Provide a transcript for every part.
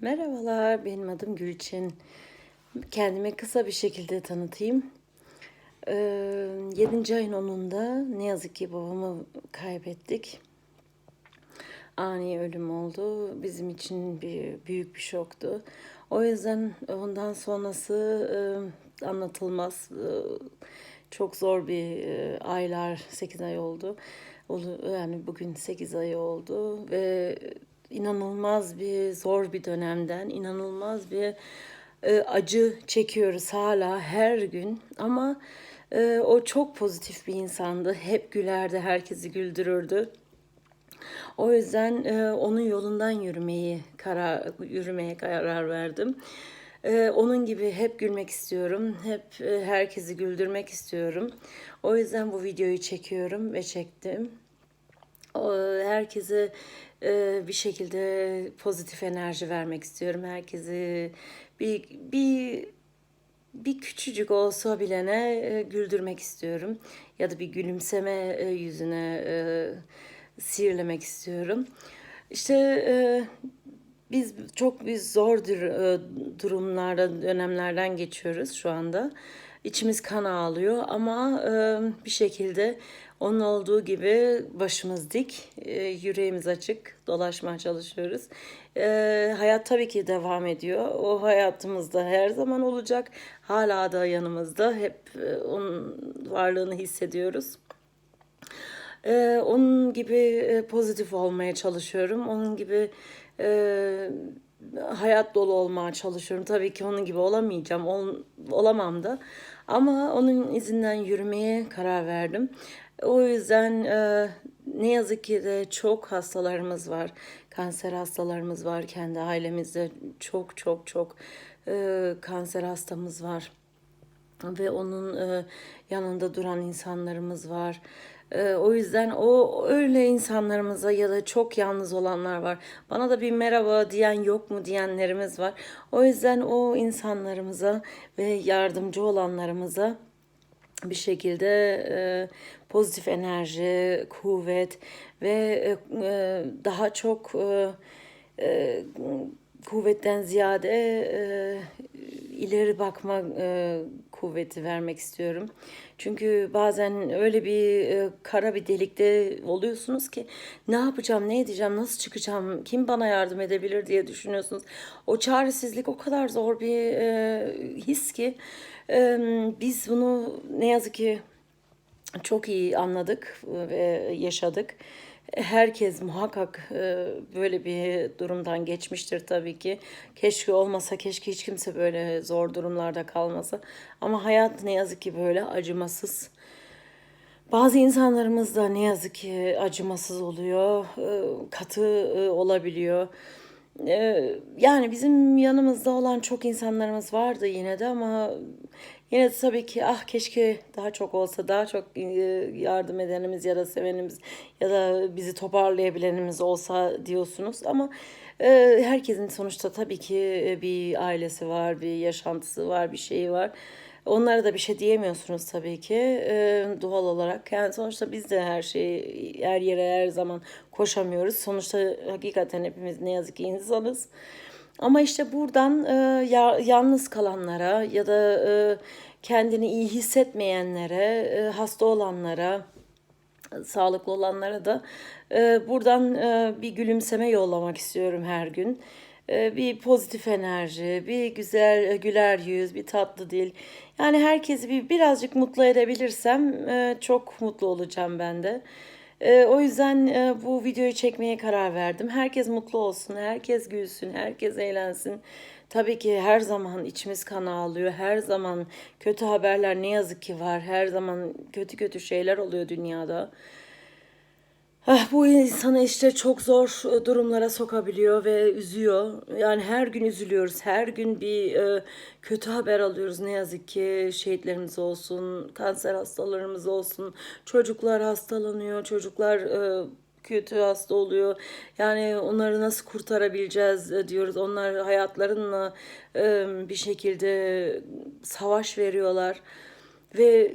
Merhabalar, benim adım Gülçin. Kendimi kısa bir şekilde tanıtayım. Ee, 7. ayın 10'unda ne yazık ki babamı kaybettik. Ani ölüm oldu. Bizim için bir büyük bir şoktu. O yüzden ondan sonrası e, anlatılmaz. E, çok zor bir e, aylar, 8 ay oldu. Yani bugün 8 ay oldu ve inanılmaz bir zor bir dönemden, inanılmaz bir e, acı çekiyoruz hala her gün. Ama e, o çok pozitif bir insandı. Hep gülerdi, herkesi güldürürdü. O yüzden e, onun yolundan yürümeyi karar yürümeye karar verdim. E, onun gibi hep gülmek istiyorum. Hep e, herkesi güldürmek istiyorum. O yüzden bu videoyu çekiyorum ve çektim. O, herkese e, bir şekilde pozitif enerji vermek istiyorum. Herkesi bir bir bir küçücük olsa bilene e, güldürmek istiyorum. Ya da bir gülümseme e, yüzüne e, sihirlemek istiyorum. İşte e, biz çok bir zor e, durumlarda, dönemlerden geçiyoruz şu anda. İçimiz kan ağlıyor ama e, bir şekilde onun olduğu gibi başımız dik, e, yüreğimiz açık, dolaşmaya çalışıyoruz. E, hayat tabii ki devam ediyor. O hayatımızda her zaman olacak. Hala da yanımızda. Hep e, onun varlığını hissediyoruz. Ee, onun gibi e, pozitif olmaya çalışıyorum. Onun gibi e, hayat dolu olmaya çalışıyorum. Tabii ki onun gibi olamayacağım. Ol, olamam da. Ama onun izinden yürümeye karar verdim. O yüzden e, ne yazık ki de çok hastalarımız var. Kanser hastalarımız var. Kendi ailemizde çok çok çok e, kanser hastamız var ve onun e, yanında duran insanlarımız var. E, o yüzden o öyle insanlarımıza ya da çok yalnız olanlar var. Bana da bir merhaba diyen yok mu diyenlerimiz var. O yüzden o insanlarımıza ve yardımcı olanlarımıza bir şekilde e, pozitif enerji, kuvvet ve e, e, daha çok e, e, kuvvetten ziyade e, ileri bakma e, kuvveti vermek istiyorum. Çünkü bazen öyle bir e, kara bir delikte oluyorsunuz ki ne yapacağım, ne edeceğim, nasıl çıkacağım, kim bana yardım edebilir diye düşünüyorsunuz. O çaresizlik o kadar zor bir e, his ki e, biz bunu ne yazık ki çok iyi anladık ve yaşadık. Herkes muhakkak e, böyle bir durumdan geçmiştir tabii ki. Keşke olmasa, keşke hiç kimse böyle zor durumlarda kalmasa. Ama hayat ne yazık ki böyle acımasız. Bazı insanlarımız da ne yazık ki acımasız oluyor, e, katı e, olabiliyor. E, Yani bizim yanımızda olan çok insanlarımız vardı yine de ama yine de tabii ki ah keşke daha çok olsa, daha çok e, yardım edenimiz ya da sevenimiz ya da bizi toparlayabilenimiz olsa diyorsunuz ama e, herkesin sonuçta tabii ki e, bir ailesi var, bir yaşantısı var, bir şeyi var. Onlara da bir şey diyemiyorsunuz tabii ki e, doğal olarak. Yani sonuçta biz de her şeyi her yere her zaman koşamıyoruz. Sonuçta hakikaten hepimiz ne yazık ki insanız. Ama işte buradan e, ya, yalnız kalanlara ya da e, kendini iyi hissetmeyenlere, e, hasta olanlara, sağlıklı olanlara da e, buradan e, bir gülümseme yollamak istiyorum her gün. E, bir pozitif enerji, bir güzel e, güler yüz, bir tatlı dil. Yani herkesi bir birazcık mutlu edebilirsem e, çok mutlu olacağım ben de. E, o yüzden bu videoyu çekmeye karar verdim. Herkes mutlu olsun, herkes gülsün, herkes eğlensin. Tabii ki her zaman içimiz kan ağlıyor. Her zaman kötü haberler ne yazık ki var. Her zaman kötü kötü şeyler oluyor dünyada. Ah, bu insanı işte çok zor e, durumlara sokabiliyor ve üzüyor. Yani her gün üzülüyoruz. Her gün bir e, kötü haber alıyoruz. Ne yazık ki şehitlerimiz olsun, kanser hastalarımız olsun. Çocuklar hastalanıyor. Çocuklar e, kötü hasta oluyor. Yani onları nasıl kurtarabileceğiz diyoruz. Onlar hayatlarınla bir şekilde savaş veriyorlar ve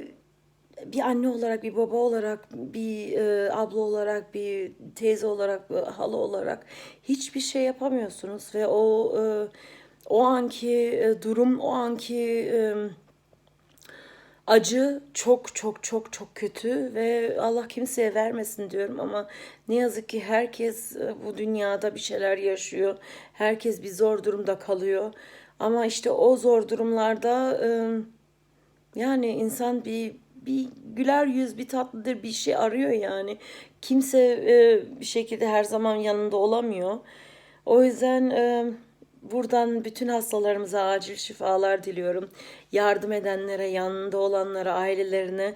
bir anne olarak, bir baba olarak, bir e, abla olarak, bir teyze olarak, bir hala olarak hiçbir şey yapamıyorsunuz ve o e, o anki e, durum, o anki e, acı çok çok çok çok kötü ve Allah kimseye vermesin diyorum ama ne yazık ki herkes e, bu dünyada bir şeyler yaşıyor. Herkes bir zor durumda kalıyor. Ama işte o zor durumlarda e, yani insan bir bir güler yüz, bir tatlıdır bir şey arıyor yani. Kimse e, bir şekilde her zaman yanında olamıyor. O yüzden e, buradan bütün hastalarımıza acil şifalar diliyorum. Yardım edenlere, yanında olanlara, ailelerine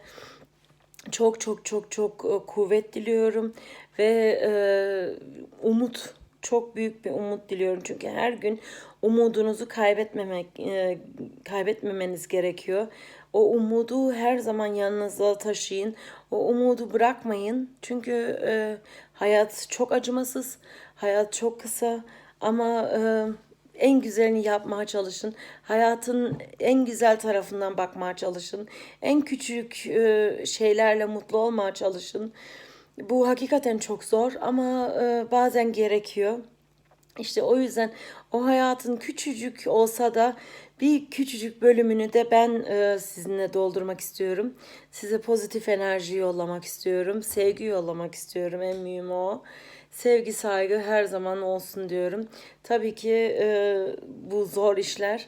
çok çok çok çok e, kuvvet diliyorum ve e, umut çok büyük bir umut diliyorum çünkü her gün umudunuzu kaybetmemek e, kaybetmemeniz gerekiyor. O umudu her zaman yanınızda taşıyın. O umudu bırakmayın. Çünkü e, hayat çok acımasız. Hayat çok kısa ama e, en güzelini yapmaya çalışın. Hayatın en güzel tarafından bakmaya çalışın. En küçük e, şeylerle mutlu olmaya çalışın. Bu hakikaten çok zor ama e, bazen gerekiyor. İşte o yüzden o hayatın küçücük olsa da bir küçücük bölümünü de ben e, sizinle doldurmak istiyorum. Size pozitif enerji yollamak istiyorum. Sevgi yollamak istiyorum. En mühim o. Sevgi, saygı her zaman olsun diyorum. Tabii ki e, bu zor işler.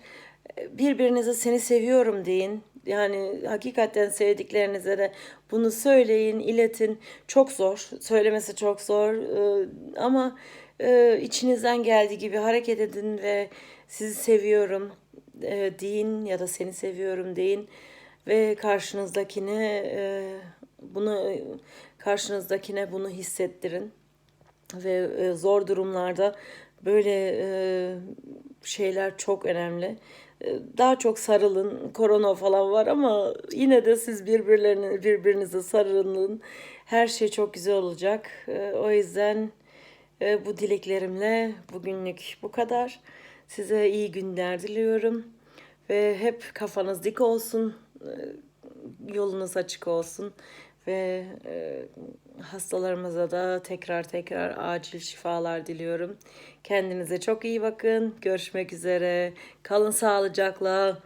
Birbirinize seni seviyorum deyin. Yani hakikaten sevdiklerinize de bunu söyleyin, iletin. Çok zor. Söylemesi çok zor. E, ama e, içinizden geldiği gibi hareket edin ve sizi seviyorum e, deyin ya da seni seviyorum deyin ve karşınızdakine e, bunu karşınızdakine bunu hissettirin ve e, zor durumlarda böyle e, şeyler çok önemli. E, Daha çok sarılın. Korona falan var ama yine de siz birbirlerini birbirinize sarılın. Her şey çok güzel olacak. E, O yüzden e, bu dileklerimle bugünlük bu kadar. Size iyi günler diliyorum ve hep kafanız dik olsun, e, yolunuz açık olsun ve e, hastalarımıza da tekrar tekrar acil şifalar diliyorum. Kendinize çok iyi bakın. Görüşmek üzere. Kalın sağlıcakla.